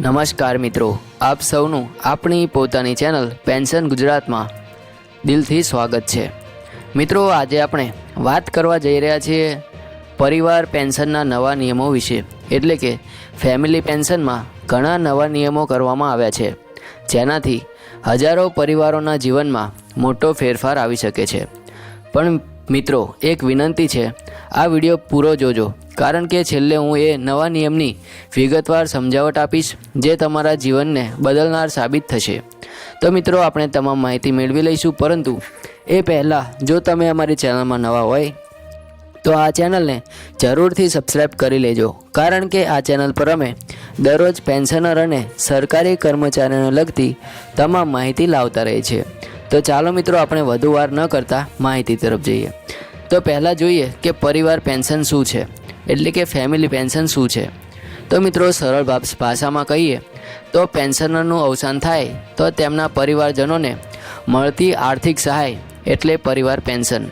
નમસ્કાર મિત્રો, આપ સૌનું આપણી પોતાની ચેનલ પેન્શન ગુજરાતમાં દિલથી સ્વાગત છે. મિત્રો, આજે આપણે વાત કરવા જઈ રહ્યા છીએ પરિવાર પેન્શનના નવા નિયમો વિશે, એટલે કે ફેમિલી પેન્શનમાં ઘણા નવા નિયમો કરવામાં આવ્યા છે, જેનાથી હજારો પરિવારોના જીવનમાં મોટો ફેરફાર આવી શકે છે. પણ મિત્રો, એક વિનંતી છે, આ વીડિયો પૂરો જોજો. કારણ કે છેલ્લે હું એ નવા નિયમની વિગતવાર સમજાવટ આપીશ, જે તમારા જીવનને બદલનાર સાબિત થશે. તો મિત્રો, આપણે તમામ માહિતી મેળવી લઈશું, પરંતુ એ પહેલાં જો તમે અમારી ચેનલમાં નવા હોય, તો આ ચેનલને જરૂરથી સબસ્ક્રાઈબ કરી લેજો. કારણ કે આ ચેનલ પર અમે દરરોજ પેન્શનર અને સરકારી કર્મચારીઓને લગતી તમામ માહિતી લાવતા રહે છે તો ચાલો મિત્રો, આપણે વધુ વાર ન કરતા માહિતી તરફ જઈએ. તો પહેલાં જોઈએ કે પરિવાર પેન્શન શું છે. એટલે કે ફેમિલી પેન્શન શું છે? તો મિત્રો, સરળ ભાષ- ભાષામાં કહીએ, તો પેન્શનરનું અવસાન થાય તો તેમના પરિવારજનોને મળતી આર્થિક સહાય એટલે પરિવાર પેન્શન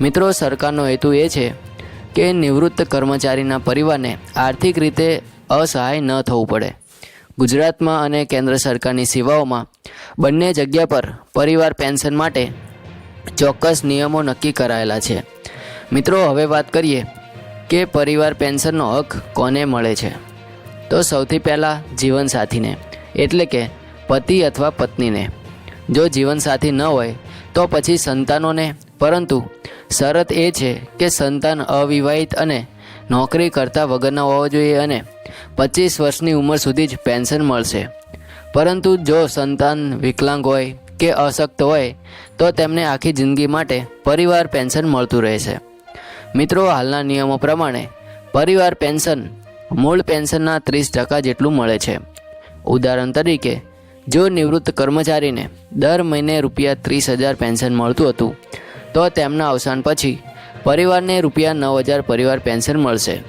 મિત્રો, સરકારનો હેતુ એ છે કે નિવૃત્ત કર્મચારીના પરિવારને આર્થિક રીતે અસહાય ન થવું પડે. ગુજરાતમાં અને કેન્દ્ર સરકારની સેવાઓમાં બંને જગ્યા પર પરિવાર પેન્શન માટે ચોક્કસ નિયમો નક્કી કરાયેલા છે. મિત્રો, હવે વાત કરીએ કે પરિવાર પેન્શનનો હક કોને મળે છે? તો સૌથી પહેલાં જીવનસાથીને, એટલે કે પતિ અથવા પત્નીને. જો જીવનસાથી ન હોય, તો પછી સંતાનોને. પરંતુ શરત એ છે કે સંતાન અવિવાહિત અને નોકરી કરતા વગરના હોવો જોઈએ અને પચીસ વર્ષની ઉંમર સુધી જ પેન્શન મળશે. પરંતુ જો સંતાન વિકલાંગ હોય કે અશક્ત હોય, તો તેમને આખી જિંદગી માટે પરિવાર પેન્શન મળતું રહેશે. મિત્રો, હાલના નિયમો પ્રમાણે પરિવાર પેન્શન મૂળ પેન્શનના ત્રીસ ટકા જેટલું મળે છે. ઉદાહરણ તરીકે, જો નિવૃત્ત કર્મચારીને દર મહિને રૂપિયા ત્રીસ હજાર પેન્શન મળતું હતું, તો તેમના અવસાન પછી પરિવારને રૂપિયા નવ હજાર પરિવાર પેન્શન મળશે.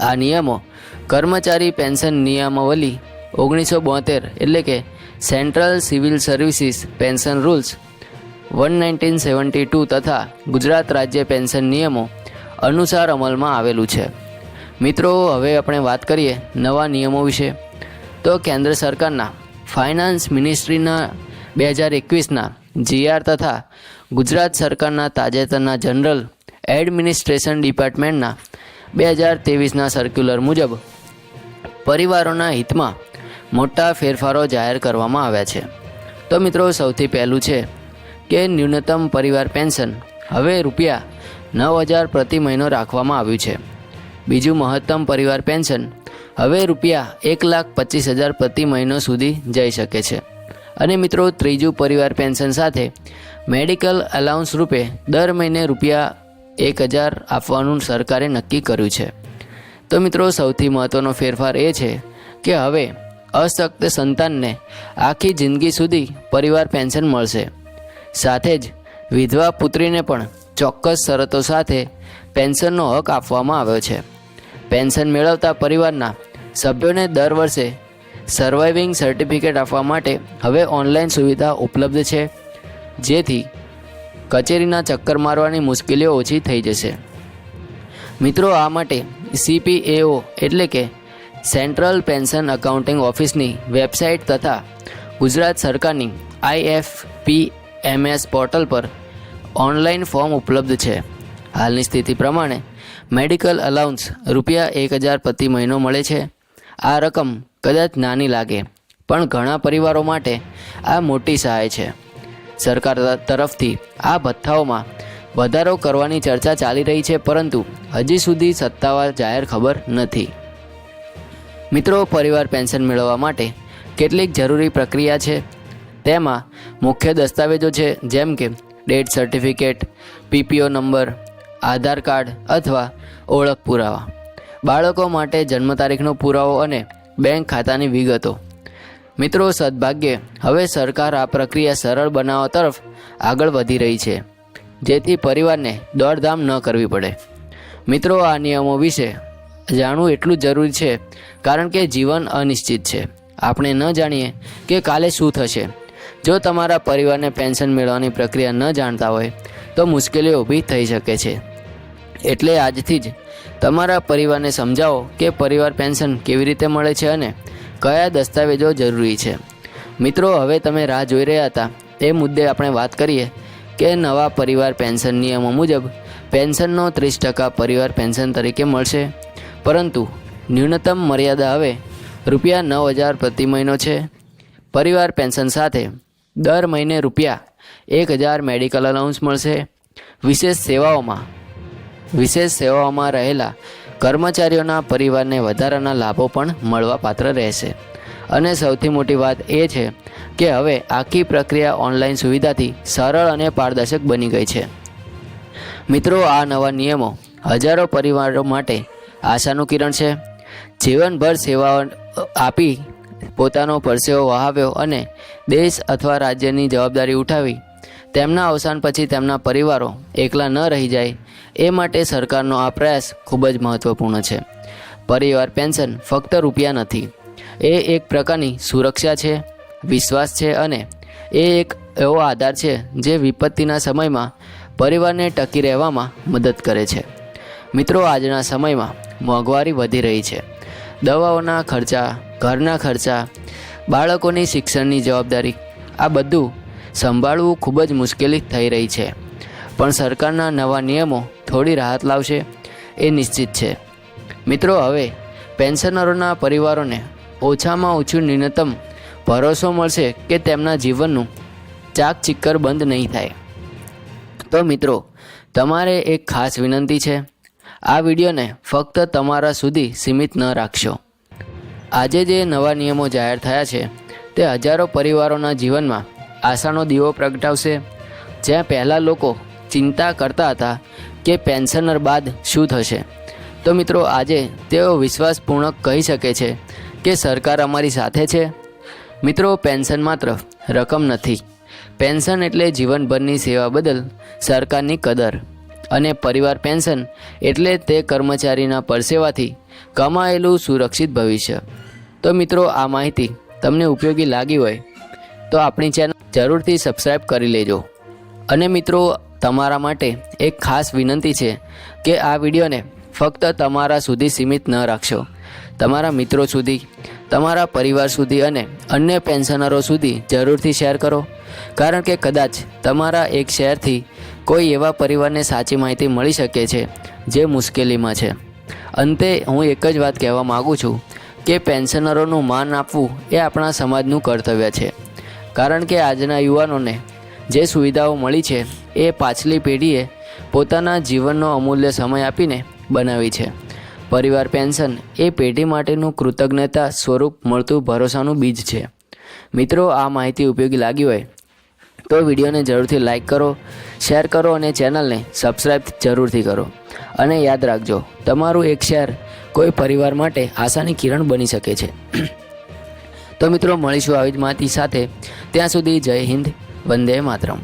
આ નિયમો કર્મચારી પેન્શન નિયમાવલી ઓગણીસો બોતેર એટલે કે central civil services pension rules one nineteen seventy two તથા ગુજરાત રાજ્ય પેન્શન નિયમો અનુસાર અમલમાં આવેલું છે. મિત્રો, હવે આપણે વાત કરીએ નવા નિયમો વિશે. તો કેન્દ્ર સરકારના ફાઇનાન્સ મિનિસ્ટ્રીના બે હજાર એકવીસના જીઆર તથા ગુજરાત સરકારના તાજેતરના જનરલ એડમિનિસ્ટ્રેશન ડિપાર્ટમેન્ટના બે હજાર ત્રેવીસના સર્ક્યુલર મુજબ પરિવારોના હિતમાં મોટા ફેરફારો જાહેર કરવામાં આવ્યા છે. તો મિત્રો, સૌથી પહેલું છે કે ન્યૂનતમ પરિવાર પેન્શન. હવે રૂપિયા નવ હજાર પ્રતિ મહિનો રાખવામાં આવ્યું છે. બીજું મહત્તમ પરિવાર પેન્શન. હવે રૂપિયા એક લાખ પચીસ હજાર પ્રતિ મહિનો સુધી જઈ શકે છે. અને મિત્રો, ત્રીજું પરિવાર પેન્શન સાથે મેડિકલ અલાઉન્સ રૂપે દર મહિને રૂપિયા એક હજાર આપવાનું સરકારે નક્કી કર્યું છે. તો મિત્રો, સૌથી મહત્ત્વનો ફેરફાર એ છે કે હવે અશક્ત સંતાનને આખી જિંદગી સુધી પરિવાર પેન્શન મળશે. સાથે જ વિધવા પુત્રીને પણ ચોક્કસ શરતો સાથે પેન્શનનો હક આપવામાં આવ્યો છે. પેન્શન મેળવતા પરિવારના સભ્યોને દર વર્ષે સર્વાઇવિંગ સર્ટિફિકેટ આપવા માટે હવે ઓનલાઈન સુવિધા ઉપલબ્ધ છે, જેથી કચેરીના ચક્કર મારવાની મુશ્કેલીઓ ઓછી થઈ જશે. મિત્રો, આ માટે સીપીએઓ એટલે કે સેન્ટ્રલ પેન્શન અકાઉન્ટિંગ ઓફિસની વેબસાઇટ તથા ગુજરાત સરકારની આઈએફપીએમએસ પોર્ટલ પર ઓનલાઈન ફોર્મ ઉપલબ્ધ છે. હાલની સ્થિતિ પ્રમાણે મેડિકલ અલાઉન્સ રૂપિયા એક હજાર પ્રતિ મહિનો મળે છે. આ રકમ કદાચ નાની લાગે, પણ ઘણા પરિવારો માટે આ મોટી સહાય છે. સરકાર તરફથી આ ભથ્થાઓમાં વધારો કરવાની ચર્ચા ચાલી રહી છે, પરંતુ હજી સુધી સત્તાવાર જાહેર ખબર નથી. મિત્રો, પરિવાર પેન્શન મેળવવા માટે કેટલીક જરૂરી પ્રક્રિયા છે. તેમાં મુખ્ય દસ્તાવેજો છે, જેમ કે death certificate PPO number, Aadhaar card અથવા ઓળખ પુરાવા. બાળકો માટે જન્મ તારીખનો પુરાવો અને બેંક ખાતાની વિગતો. મિત્રો, સદભાગ્યે, હવે સરકાર આ પ્રક્રિયા સરળ બનાવવા તરફ આગળ વધી રહી છે, જેથી પરિવારને દોડધામ ન કરવી પડે. મિત્રો, આ નિયમો વિશે જાણવું એટલું જરૂરી છે, કારણ કે જીવન અનિશ્ચિત છે. આપણે ન જાણીએ કે કાલે શું થશે. જો તમારા પરિવારને પેન્શન મેળવવાની પ્રક્રિયા ન જાણતા હોય, તો મુશ્કેલીઓ ઊભી થઈ શકે છે. એટલે આજથી જ તમારા પરિવારને સમજાવો કે પરિવાર પેન્શન કેવી રીતે મળે છે અને કયા દસ્તાવેજો જરૂરી છે. મિત્રો, હવે તમે રાહ જોઈ રહ્યા હતા. એ મુદ્દે આપણે વાત કરીએ કે નવા પરિવાર પેન્શન નિયમો મુજબ પેન્શનનો ત્રીસ ટકા પરિવાર પેન્શન તરીકે મળશે. પરંતુ ન્યૂનતમ મર્યાદા હવે રૂપિયા નવ હજાર પ્રતિ મહિનો છે. પરિવાર પેન્શન સાથે દર મહિને રૂપિયા એક હજાર મેડિકલ અલાઉન્સ મળશે. વિશેષ સેવાઓમાં વિશેષ સેવાઓમાં રહેલા કર્મચારીઓના પરિવારને વધારાના લાભો પણ મળવાપાત્ર રહેશે. અને સૌથી મોટી વાત એ છે કે હવે આખી પ્રક્રિયા ઓનલાઈન સુવિધાથી સરળ અને પારદર્શક બની ગઈ છે. મિત્રો, આ નવા નિયમો હજારો પરિવારો માટે આશાનું કિરણ છે. જીવનભર સેવાઓ આપી પોતાનો પરસેવો વહાવ્યો અને દેશ અથવા રાજ્યની જવાબદારી ઉઠાવી. તેમના અવસાન પછી તેમના પરિવારો એકલા ન રહી જાય, એ માટે સરકારનો આ પ્રયાસ ખૂબ જ મહત્ત્વપૂર્ણ છે. પરિવાર પેન્શન ફક્ત રૂપિયા નથી. એ એક પ્રકારની સુરક્ષા છે, વિશ્વાસ છે અને એ એક એવો આધાર છે જે વિપત્તિના સમયમાં પરિવારને ટકી રહેવામાં મદદ કરે છે. મિત્રો, આજના સમયમાં મોંઘવારી વધી રહી છે. દવાઓના ખર્ચા ઘરના ખર્ચા, બાળકોની શિક્ષણની જવાબદારી, આ બધું સંભાળવું ખૂબ જ મુશ્કેલી થઈ રહી છે. પણ સરકારના નવા નિયમો થોડી રાહત લાવશે એ નિશ્ચિત છે. મિત્રો, હવે પેન્શનરોના પરિવારોને ઓછામાં ઓછું ન્યૂનતમ ભરોસો મળશે કે તેમના જીવનનું ચાક ચિક્કર બંધ નહીં થાય. તો મિત્રો, તમારે એક ખાસ વિનંતી છે. આ વિડીયોને ફક્ત તમારા સુધી સીમિત ન રાખશો. આજે જે નવા નિયમો જાહેર થયા છે, તે હજારો પરિવારોના જીવનમાં આશાનો દીવો પ્રગટાવશે. જ્યાં પહેલાં લોકો ચિંતા કરતા હતા કે પેન્શનર બાદ શું થશે. તો મિત્રો, આજે તેઓ વિશ્વાસપૂર્વક કહી શકે છે કે સરકાર અમારી સાથે છે. મિત્રો, પેન્શન માત્ર રકમ નથી. પેન્શન એટલે જીવનભરની સેવા બદલ સરકારની કદર. અને પરિવાર પેન્શન એટલે તે કર્મચારીના પરસેવાથી કમાયેલું સુરક્ષિત ભવિષ્ય. તો મિત્રો, આ માહિતી તમને ઉપયોગી લાગી હોય, તો આપણી ચેનલ જરૂરથી સબસ્ક્રાઈબ કરી લેજો. અને મિત્રો, તમારા માટે એક ખાસ વિનંતી છે કે આ વિડીયોને ફક્ત તમારા સુધી સીમિત ન રાખશો. તમારા મિત્રો સુધી, તમારા પરિવાર સુધી અને અન્ય પેન્શનરો સુધી જરૂરથી શેર કરો. કારણ કે કદાચ તમારા એક શેરથી કોઈ એવા પરિવારને સાચી માહિતી મળી શકે છે જે મુશ્કેલીમાં છે. અંતે હું એક જ વાત કહેવા માગું છું કે પેન્શનરોનું માન આપવું એ આપણા સમાજનું કર્તવ્ય છે. કારણ કે આજના યુવાનોને જે સુવિધાઓ મળી છે એ પાછલી પેઢીએ પોતાના જીવનનો અમૂલ્ય સમય આપીને બનાવી છે. પરિવાર પેન્શન એ પેઢી માટેનું કૃતજ્ઞતા સ્વરૂપ મળતું ભરોસાનું બીજ છે. મિત્રો, આ માહિતી ઉપયોગી લાગી હોય તો વિડીયોને જરૂરથી લાઇક કરો, શેર કરો અને ચેનલને સબસ્ક્રાઈબ જરૂરથી કરો. અને યાદ રાખજો, તમારું એક શેર કોઈ પરિવાર માટે આશાની કિરણ બની શકે છે. તો મિત્રો, મળીશું આવી જ માહિતી સાથે. ત્યાં સુધી જય હિન્દ, વંદે માતરમ.